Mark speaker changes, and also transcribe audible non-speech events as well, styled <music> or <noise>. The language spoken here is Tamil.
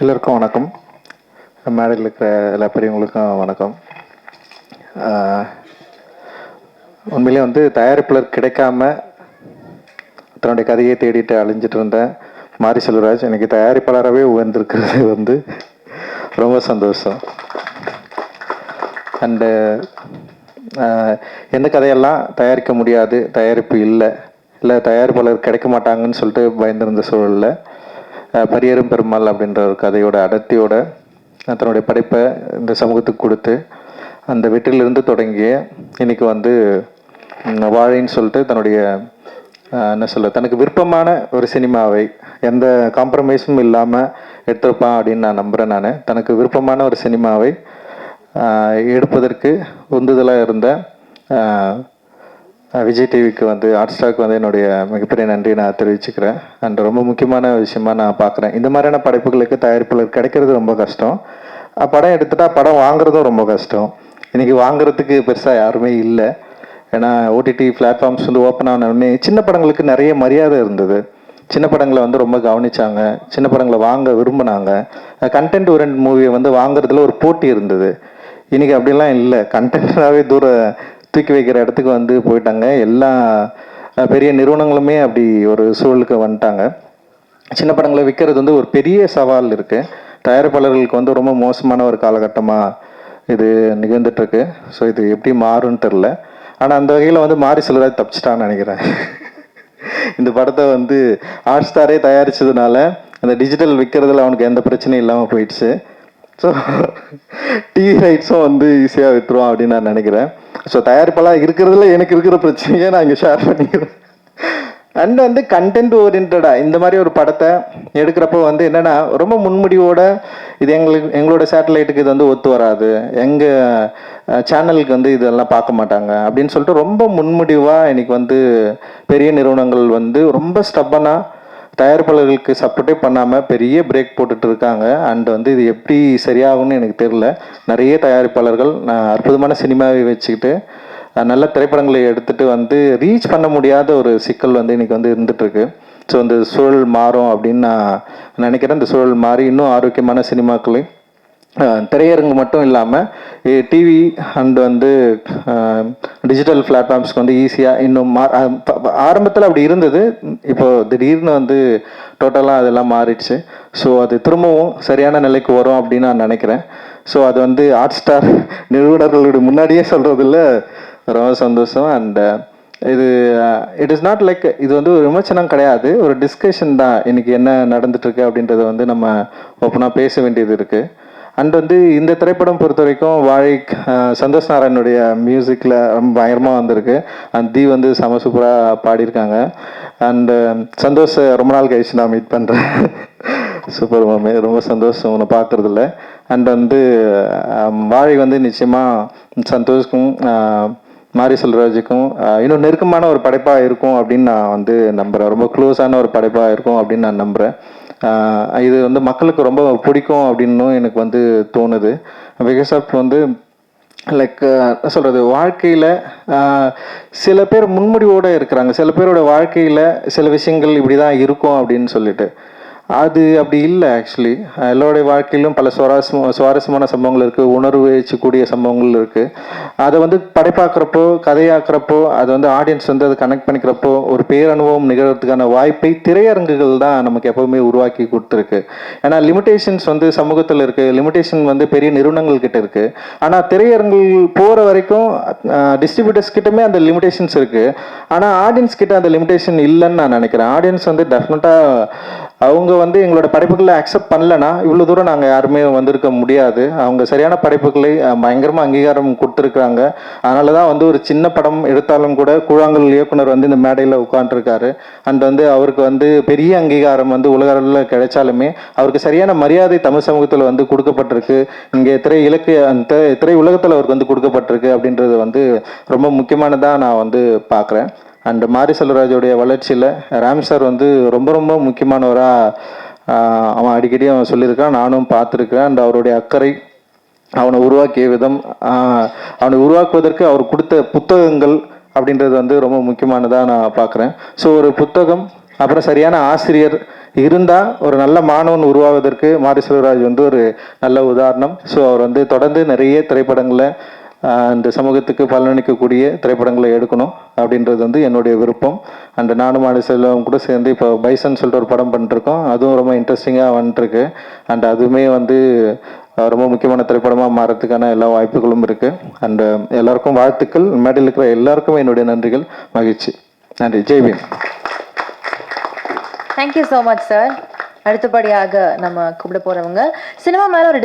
Speaker 1: எல்லோருக்கும் வணக்கம். மேடையில் இருக்கிற எல்லா பெரியவங்களுக்கும் வணக்கம். உண்மையிலே வந்து தயாரிப்பாளர் கிடைக்காம தன்னுடைய கதையை தேடிட்டு அழிஞ்சிட்டு இருந்தேன் மாரி செல்வராஜ் எனக்கு தயாரிப்பாளராகவே உயர்ந்திருக்கிறது வந்து ரொம்ப சந்தோஷம். அண்டு எந்த கதையெல்லாம் தயாரிக்க முடியாது தயாரிப்பு இல்லை இல்லை தயாரிப்பாளர் கிடைக்க மாட்டாங்கன்னு சொல்லிட்டு பயந்துருந்த சூழலில் பரியரும் பெருமாள் அப்படின்ற ஒரு கதையோட அடர்த்தியோட தன்னுடைய படைப்பை இந்த சமூகத்துக்கு கொடுத்து அந்த வெற்றிலிருந்து தொடங்கிய இன்னைக்கு வந்து வாழைன்னு சொல்லிட்டு தன்னுடைய என்ன சொல்ல தனக்கு விருப்பமான ஒரு சினிமாவை எந்த காம்ப்ரமைஸும் இல்லாமல் எடுத்திருப்பான் அப்படின்னு நான் நம்புகிறேன் நான். தனக்கு விருப்பமான ஒரு சினிமாவை எடுப்பதற்கு உந்துதலாக இருந்த விஜய் டிவிக்கு வந்து ஹாட் ஸ்டாருக்கு வந்து என்னுடைய மிகப்பெரிய நன்றி நான் தெரிவிச்சுக்கிறேன். அண்ட் ரொம்ப முக்கியமான விஷயமா நான் பார்க்குறேன். இந்த மாதிரியான படைப்புகளுக்கு தயாரிப்பாளர் கிடைக்கிறது ரொம்ப கஷ்டம். படம் எடுத்துட்டா படம் வாங்குறதும் ரொம்ப கஷ்டம். இன்னைக்கு வாங்குறதுக்கு பெருசாக யாருமே இல்லை. ஏன்னா ஓடிடி பிளாட்ஃபார்ம்ஸ் வந்து ஓப்பன் ஆன உடனே சின்ன படங்களுக்கு நிறைய மரியாதை இருந்தது. சின்ன படங்களை வந்து ரொம்ப கவனிச்சாங்க. சின்ன படங்களை வாங்க விரும்பினாங்க. கண்டென்ட் ஓரியன்ட் மூவியை வந்து வாங்குறதுல ஒரு போட்டி இருந்தது. இன்னைக்கு அப்படிலாம் இல்லை. கண்டென்ட்டாகவே தூர தூக்கி வைக்கிற இடத்துக்கு வந்து போயிட்டாங்க. எல்லா பெரிய நிறுவனங்களுமே அப்படி ஒரு சூழலுக்கு வந்துட்டாங்க. சின்ன படங்களை விற்கிறது வந்து ஒரு பெரிய சவால் இருக்குது தயாரிப்பாளர்களுக்கு வந்து ரொம்ப மோசமான ஒரு காலகட்டமாக இது நிகழ்ந்துட்டுருக்கு. ஸோ இது எப்படி மாறும்னு தெரில ஆனால் அந்த வகையில் வந்து மாறி செல்வராஜ் தப்பிச்சிட்டான்னு நினைக்கிறேன். <laughs> இந்த படத்தை வந்து ஹாட் ஸ்டாரே தயாரித்ததுனால அந்த டிஜிட்டல் விற்கிறதுல அவனுக்கு எந்த பிரச்சனையும் இல்லாமல் போயிடுச்சு. ஸோ டிவி ரைட்ஸும் வந்து ஈஸியாக விட்டுருவான் அப்படின்னு நான் நினைக்கிறேன். ஸோ தயாரிப்பெல்லாம் இருக்கிறதுல எனக்கு இருக்கிற பிரச்சனையை நான் இங்கே ஷேர் பண்ணிக்கிறேன். அண்ட் வந்து கண்டென்ட் ஓரியன்டா இந்த மாதிரி ஒரு படத்தை எடுக்கிறப்போ வந்து என்னென்னா ரொம்ப முன்முடிவோட இது எங்களுக்கு எங்களோட சேட்டலைட்டுக்கு இது வந்து ஒத்து வராது. எங்கள் சேனலுக்கு வந்து இதெல்லாம் பார்க்க மாட்டாங்க அப்படின்னு சொல்லிட்டு ரொம்ப முன்முடிவாக இன்னைக்கு வந்து பெரிய நிறுவனங்கள் வந்து ரொம்ப ஸ்டப்பனாக தயாரிப்பாளர்களுக்கு சப்போர்ட்டே பண்ணாமல் பெரிய பிரேக் போட்டுட்டு இருக்காங்க. அண்ட் வந்து இது எப்படி சரியாகும்னு எனக்கு தெரியல. நிறைய தயாரிப்பாளர்கள் நான் அற்புதமான சினிமாவை வச்சுக்கிட்டு நல்ல திரைப்படங்களை எடுத்துகிட்டு வந்து ரீச் பண்ண முடியாத ஒரு சிக்கல் வந்து இன்றைக்கி வந்து இருந்துகிட்ருக்கு ஸோ இந்த சூழல் மாறும் அப்படின்னு நான் நினைக்கிறேன். இந்த சூழல் மாறி இன்னும் ஆரோக்கியமான சினிமாக்களையும் திரையரங்கு மட்டும் இல்லாமல் டிவி அண்ட் வந்து டிஜிட்டல் பிளாட்ஃபார்ம்ஸ்க்கு வந்து ஈஸியாக இன்னும் மா ஆரம்பத்தில் அப்படி இருந்தது. இப்போ திடீர்னு வந்து டோட்டலாக அதெல்லாம் மாறிடுச்சு. ஸோ அது திரும்பவும் சரியான நிலைக்கு வரும் அப்படின்னு நான் நினைக்கிறேன். ஸோ அது வந்து ஹாட் ஸ்டார் <laughs> நிறுவனர்களுடைய முன்னாடியே சொல்கிறதுல ரொம்ப சந்தோஷம். அண்ட் இது இட் இஸ் நாட் லைக் இது வந்து ஒரு விமர்சனம் கிடையாது. ஒரு டிஸ்கஷன் தான். இன்னைக்கு என்ன நடந்துட்டுருக்கு அப்படின்றத வந்து நம்ம ஓப்பனாக பேச வேண்டியது இருக்குது அண்ட் வந்து இந்த திரைப்படம் பொறுத்த வரைக்கும் வாழை சந்தோஷ் நாராயணுடைய மியூசிக்கில் ரொம்ப பயங்கரமாக வந்திருக்கு. அண்ட் தி வந்து செம சூப்பராக பாடியிருக்காங்க. அண்டு சந்தோஷ் ரொம்ப நாள் கழிச்சு நான் மீட் பண்ணுறேன் சூப்பர் மாமே ரொம்ப சந்தோஷம். உன்னை பார்க்குறதில்ல. அண்ட் வந்து வாழை வந்து நிச்சயமாக சந்தோஷ்க்கும் மாரிசல் மாரி செல்வராஜுக்கும் இன்னும் நெருக்கமான ஒரு படைப்பாக இருக்கும் அப்படின்னு நான் வந்து நம்புகிறேன் ரொம்ப க்ளோஸான ஒரு படைப்பாக இருக்கும் அப்படின்னு நான் நம்புகிறேன் இது வந்து மக்களுக்கு ரொம்ப பிடிக்கும் அப்படின்னும் எனக்கு வந்து தோணுது. பிகாஸ் ஆஃப் வந்து லைக் சொல்கிறது வாழ்க்கையில் சில பேர் முன்முடிவோடு இருக்கிறாங்க. சில பேரோட வாழ்க்கையில் சில விஷயங்கள் இப்படி தான் இருக்கும் அப்படின்னு சொல்லிட்டு. அது அப்படி இல்லை ஆக்சுவலி எல்லோருடைய வாழ்க்கையிலும் பல சுவாரஸ்யமா சுவாரஸ்யமான சம்பவங்கள் இருக்குது உணர்வுச்சக்கூடிய சம்பவங்கள் இருக்குது அதை வந்து படைப்பாக்குறப்போ கதையாக்குறப்போ அது வந்து ஆடியன்ஸ் வந்து அதை கனெக்ட் பண்ணிக்கிறப்போ ஒரு பேரனுபவம் நிகழ்கிறதுக்கான வாய்ப்பை திரையரங்குகள் தான் நமக்கு எப்போவுமே உருவாக்கி கொடுத்துருக்கு. ஏன்னா லிமிடேஷன்ஸ் வந்து சமூகத்தில் இருக்குது லிமிடேஷன் வந்து பெரிய நிறுவனங்கள் கிட்ட இருக்குது ஆனால் திரையரங்குகள் போகிற வரைக்கும் டிஸ்ட்ரிபியூட்டர்ஸ் கிட்டமே அந்த லிமிடேஷன்ஸ் இருக்குது ஆனால் ஆடியன்ஸ் கிட்ட அந்த லிமிடேஷன் இல்லைன்னு நான் நினைக்கிறேன். ஆடியன்ஸ் வந்து டெஃபினட்டாக அவங்க வந்து எங்களோட படைப்புகளை அக்செப்ட் பண்ணலனா இவ்வளோ தூரம் நாங்கள் யாருமே வந்திருக்க முடியாது. அவங்க சரியான படைப்புகளை பயங்கரமாக அங்கீகாரம் கொடுத்துருக்குறாங்க. அதனால தான் வந்து ஒரு சின்ன படம் எடுத்தாலும் கூட கூழாங்கல் இயக்குனர் வந்து இந்த மேடையில் உட்காந்துருக்காரு அண்ட் வந்து அவருக்கு வந்து பெரிய அங்கீகாரம் வந்து உலக அளவில் கிடைச்சாலுமே அவருக்கு சரியான மரியாதை தமிழ் சமூகத்தில் வந்து கொடுக்கப்பட்டிருக்கு. இங்கே திரை இலக்கிய அந்த திரை உலகத்தில் அவருக்கு வந்து கொடுக்கப்பட்டிருக்கு அப்படின்றது வந்து ரொம்ப முக்கியமானதாக நான் வந்து பார்க்குறேன் அண்ட் மாரி செல்வராஜோடைய வளர்ச்சியில் ராம் சார் வந்து ரொம்ப ரொம்ப முக்கியமானவராக அவன் அடிக்கடி அவன் சொல்லியிருக்கான் நானும் பார்த்துருக்கேன் அண்ட் அவருடைய அக்கறை அவனை உருவாக்கிய விதம் அவனை உருவாக்குவதற்கு அவர் கொடுத்த புத்தகங்கள் அப்படின்றது வந்து ரொம்ப முக்கியமானதாக நான் பார்க்குறேன். ஸோ ஒரு புத்தகம் அப்புறம் சரியான ஆசிரியர் இருந்தால் ஒரு நல்ல மாணவன் உருவாவதற்கு மாரி செல்வராஜ் வந்து ஒரு நல்ல உதாரணம். ஸோ அவர் வந்து தொடர்ந்து நிறைய திரைப்படங்களை இந்த சமூகத்துக்கு பலனளிக்கக்கூடிய திரைப்படங்களை எடுக்கணும் அப்படின்றது வந்து என்னுடைய விருப்பம். அண்ட் நானும் மாரி செல்வம் கூட சேர்ந்து இப்போ பைசன் சொல்லிட்டு ஒரு படம் பண்ணிருக்கோம். அதுவும் ரொம்ப இன்ட்ரெஸ்டிங்காக வந்துட்டுருக்கு அண்ட் அதுவுமே வந்து ரொம்ப முக்கியமான திரைப்படமாக மாறத்துக்கான எல்லா வாய்ப்புகளும் இருக்குது அண்ட் எல்லாருக்கும் வாழ்த்துக்கள். மேடையில் இருக்கிற எல்லாருக்கும் என்னுடைய நன்றிகள். மகிழ்ச்சி. நன்றி. Jai Bhim
Speaker 2: thank you so much sir அடுத்தபடியாக நம்ம கூப்பிட போறவங்க சினிமா மேல ஒரு